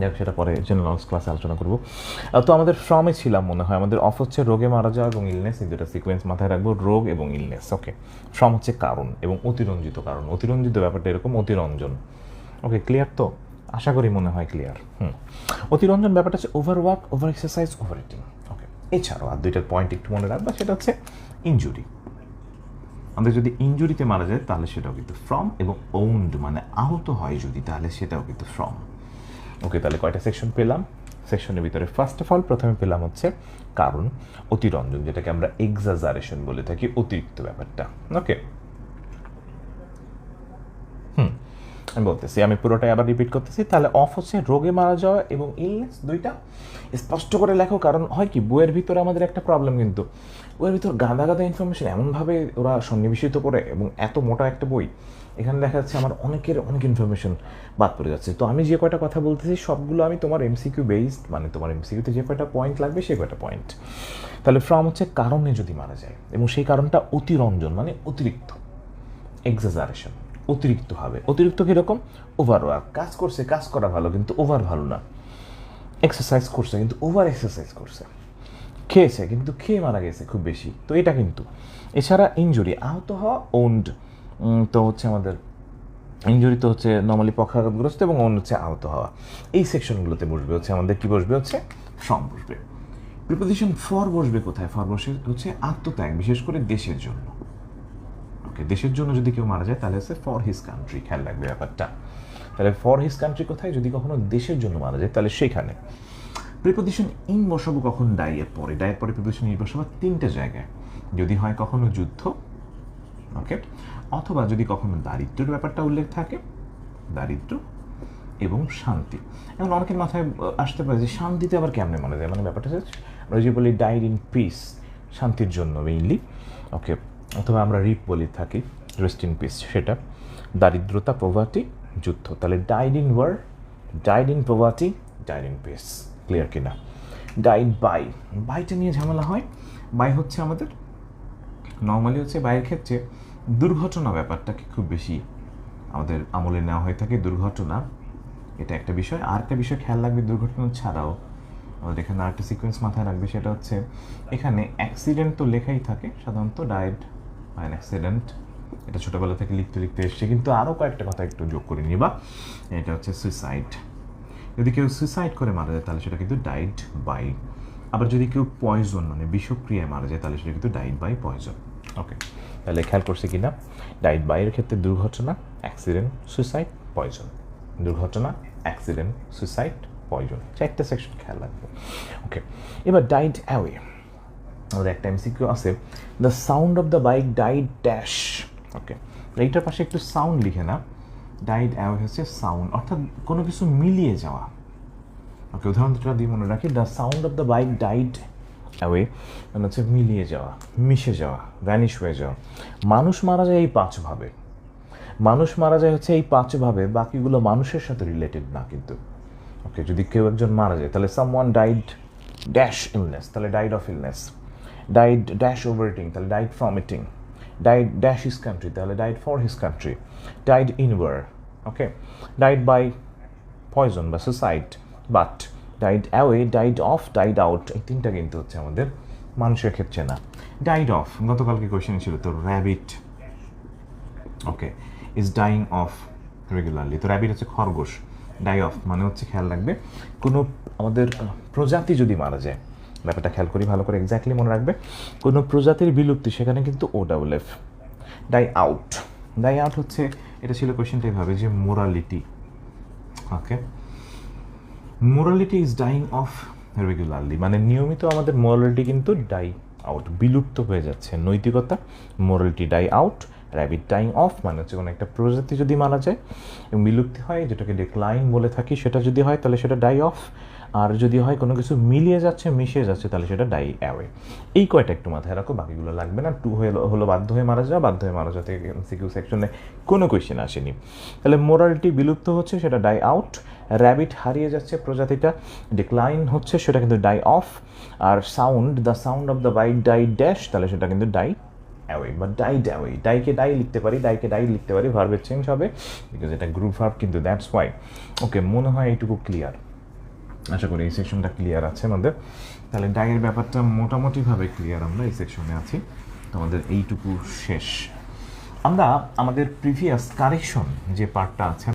যাক সেটা পরে জেনারেল ক্লাসে আলোচনা করব। তো আমাদের ফ্রমে ছিলাম মনে হয়, আমাদের অফ হচ্ছে রোগে মারা যাওয়া এবং ইলনেস এই দুটো সিকোয়েন্স মাথায় রাখব, রোগ এবং ইলনেস ওকে ফ্রম হচ্ছে কারণ এবং অতিরঞ্জিত কারণ। অতিরঞ্জিত ব্যাপারটা এরকম, অতিরঞ্জন। ওকে ক্লিয়ার তো? আশা করি মনে হয় ক্লিয়ার হুম। অতিরঞ্জন ব্যাপারটা হচ্ছে over work over exercise over eating okay এছাড়াও আর দুইটার পয়েন্ট একটু মনে রাখবা, সেটা হচ্ছে ইনজুরি আমাদের যদি ইনজুরিতে মারা যায়, তাহলে সেটাও কিন্তু ফ্রম এবং ওন্ড মানে আহত হয় যদি, তাহলে সেটাও কিন্তু ফ্রম ওকে, তাহলে কয়টা সেকশন পেলাম? সেকশনের ভিতরে ফার্স্ট অফ অল প্রথমে পেলাম হচ্ছে কারণ অতিরঞ্জন, যেটাকে আমরা এক্সাজারেশন বলে থাকি, অতিরিক্ত ব্যাপারটা। ওকে হুম, আমি বলতেছি, আমি পুরোটাই আবার রিপিট করতেছি। তাহলে অফ হচ্ছে রোগে মারা যাওয়া এবং ইলনেস দুইটা। স্পষ্ট করে লেখো, কারণ হয় কি, বইয়ের ভিতরে আমাদের একটা প্রবলেম কিন্তু। বইয়ের ভিতর গাদা গাদা ইনফরমেশন এমনভাবে ওরা সন্নিবেশিত করে এবং এত মোটা একটা বই। এখানে দেখা যাচ্ছে আমার অনেকের অনেক ইনফরমেশন বাদ পড়ে যাচ্ছে। তো আমি যে কয়টা কথা বলতেছি, সবগুলো আমি তোমার এমসিকিউ বেসড মানে তোমার এমসিকিউতে যে কয়টা পয়েন্ট লাগবে সেই কয়টা পয়েন্ট তাহলে ফ্রম হচ্ছে কারণে যদি মারা যায়, এবং সেই কারণটা অতিরঞ্জন মানে অতিরিক্ত। এক্সাজারেশন অতিরিক্ত হবে অতিরিক্ত কীরকম? ওভারওয়ার্ক কাজ করছে, কাজ করা ভালো, কিন্তু ওভার ভালো না। এক্সারসাইজ করছে, কিন্তু ওভার এক্সারসাইজ করছে। খেয়েছে, কিন্তু খেয়ে মারা গেছে খুব বেশি। তো এটা কিন্তু। এছাড়া ইনজুরি আহত হওয়া ওন্ড তো হচ্ছে আমাদের ইনজুরি তো হচ্ছে নর্মালি পক্ষাঘাতগ্রস্ত এবং অন্য হচ্ছে আহত হওয়া। এই সেকশনগুলোতে বসবে হচ্ছে আমাদের কি বসবে হচ্ছে? ফ্রম বসবে। প্রিপোজিশন ফর বসবে কোথায়? ফর বসে হচ্ছে আত্মত্যাগ, বিশেষ করে দেশের জন্য। ওকে দেশের জন্য যদি কেউ মারা যায়, তাহলে হচ্ছে ফর হিজ কান্ট্রি খেয়াল রাখবে ব্যাপারটা। তাহলে ফর হিজ কান্ট্রি কোথায়? যদি কখনো দেশের জন্য মারা যায়, তাহলে সেখানে। প্রিপোজিশন ইন বসাবো কখন? ডাইয়ের পরে। ডাইয়ের পরে প্রিপোজিশন ইন বসাবো তিনটে জায়গায়। যদি হয় কখনো যুদ্ধ ওকে অথবা যদি কখনো দারিদ্র্যের ব্যাপারটা উল্লেখ থাকে, দারিদ্র্য এবং শান্তি। এখন অনেকের মাথায় আসতে পারে যে শান্তিতে আবার কেমনে মারা যায়? মানে ব্যাপারটা হচ্ছে, আমরা যে বলি ডাইড ইন পিস শান্তির জন্য মেইনলি ওকে অথবা আমরা রিপ বলি থাকি রেস্ট ইন পিস সেটা। দারিদ্রতা প্রভাতি যুদ্ধ। তাহলে died in war died in Prabhati died in peace clear কিনা? ডাইড বাই বাইটা নিয়ে ঝামেলা হয়। বাই হচ্ছে আমাদের নর্মালি হচ্ছে বাইয়ের ক্ষেত্রে দুর্ঘটনা ব্যাপারটাকে খুব বেশি আমাদের আমলে নেওয়া হয়ে থাকে, দুর্ঘটনা। এটা একটা বিষয়। আর একটা বিষয়, খেয়াল রাখবে দুর্ঘটনা ছাড়াও। আমাদের এখানে আরেকটা সিকোয়েন্স মাথায় রাখবে, সেটা হচ্ছে এখানে অ্যাক্সিডেন্ট তো লেখাই থাকে, সাধারণত ডায়েট বাই অ্যাক্সিডেন্ট এটা ছোটোবেলা থেকে লিখতে লিখতে এসছে, কিন্তু আরও কয়েকটা কথা একটু যোগ করে নিবা। এটা হচ্ছে সুইসাইড যদি কেউ সুইসাইড করে মারা যায়, তাহলে সেটা কিন্তু ডাইড বাই আবার যদি কেউ পয়জন মানে বিষক্রিয়ায় মারা যায়, তাহলে সেটা কিন্তু ডাইড বাই পয়জন ওকে তাহলে খেয়াল করছে কি না ডাইড বাইয়ের ক্ষেত্রে দুর্ঘটনা, অ্যাক্সিডেন্ট, সুইসাইড, পয়জন। দুর্ঘটনা, অ্যাক্সিডেন্ট, সুইসাইড, পয়জন। চারটা সেকশন খেয়াল রাখবে। ওকে, এবার ডাইড অ্যাওয়ে। আমাদের একটা এমসিকিউ আছে, the sound of the bike died dash. Okay, এইটার পাশে একটু সাউন্ড লিখে না। ডাইড অ্যাওয়ে হচ্ছে সাউন্ড, অর্থাৎ কোনো কিছু মিলিয়ে যাওয়া। ওকে, উদাহরণটা দিয়ে মনে রাখি, the sound of the bike died away মানে হচ্ছে মিলিয়ে যাওয়া, মিশে যাওয়া ভ্যানিশ হয়ে যাওয়া। মানুষ মারা যায় এই পাঁচভাবে মানুষ মারা যায় হচ্ছে এই পাঁচভাবে বাকিগুলো মানুষের সাথে রিলেটেড না কিন্তু। ওকে যদি কেউ একজন মারা যায়, তাহলে someone died dash illness তাহলে died of illness died dash over eating তাহলে died from eating died dash his country তাহলে died for his country died in war okay died by poison বা suicide but died away died of died out এই তিনটা কিন্তু হচ্ছে আমাদের মানুষের ক্ষেত্রে না। ডাইড অফ গতকালকে কোয়েশ্চেন ছিল তো rabbit okay is dying of regularly তো র্যাবিট হচ্ছে খরগোশ ডাই অফ মানে হচ্ছে খেয়াল রাখবে, কোনো আমাদের প্রজাতি যদি মারা যায়, ব্যাপারটা খেয়াল করি ভালো করে এক্স্যাক্টলি মনে রাখবে, কোনো প্রজাতির বিলুপ্তি সেখানে কিন্তু O double F die out die out হচ্ছে, এটা ছিল কোয়েশ্চেনটা এভাবে যে morality okay morality is dying of regularly মানে নিয়মিত আমাদের মোরালিটি কিন্তু ডাই আউট বিলুপ্ত হয়ে যাচ্ছে। নৈতিকতা morality die out rabbit dying of মানে হচ্ছে কোনো একটা প্রজাতি যদি মারা যায় এবং বিলুপ্তি হয়, যেটাকে ডেক্লাইন বলে থাকি, সেটা যদি হয়, তাহলে সেটা ডাই অফ আর যদি হয় কোনো কিছু মিলিয়ে যাচ্ছে মিশে যাচ্ছে, তাহলে সেটা ডাই অ্যাওয়ে এই কয়টা একটু মাথায় রাখো, বাকিগুলো লাগবে না। টু হয়ে হলো বাধ্য হয়ে মারা যাওয়া, বাধ্য হয়ে মারা যাওয়া থেকে সিকিউ সেকশনে কোনো কোয়েশ্চেন আসেনি। তাহলে মোরালিটি বিলুপ্ত হচ্ছে, সেটা ডাই আউট র্যাবিট হারিয়ে যাচ্ছে প্রজাতিটা ডিক্লাইন হচ্ছে, সেটা কিন্তু die of R sound the sound of the bite die dash তাহলে সেটা কিন্তু ডাই অ্যাওয়ে বা ডাইড অ্যাওয়ে ডাইকে ডাই লিখতে পারি ডাইকে ডাই লিখতে পারি ভার্বের চেঞ্জ হবে বিকজ এটা গ্রুপ ভার্ব কিন্তু দ্যাটস ওয়াই ওকে মনে হয় এইটুকু ক্লিয়ার আশা করি এই সেকশনটা ক্লিয়ার আছে আমাদের। তাহলে ডায়ের ব্যাপারটা মোটামুটিভাবে ক্লিয়ার আমরা এই সেকশনে আছি। তো আমাদের এইটুকু শেষ। আমরা আমাদের প্রিভিয়াস কারেকশন যে পার্টটা আছে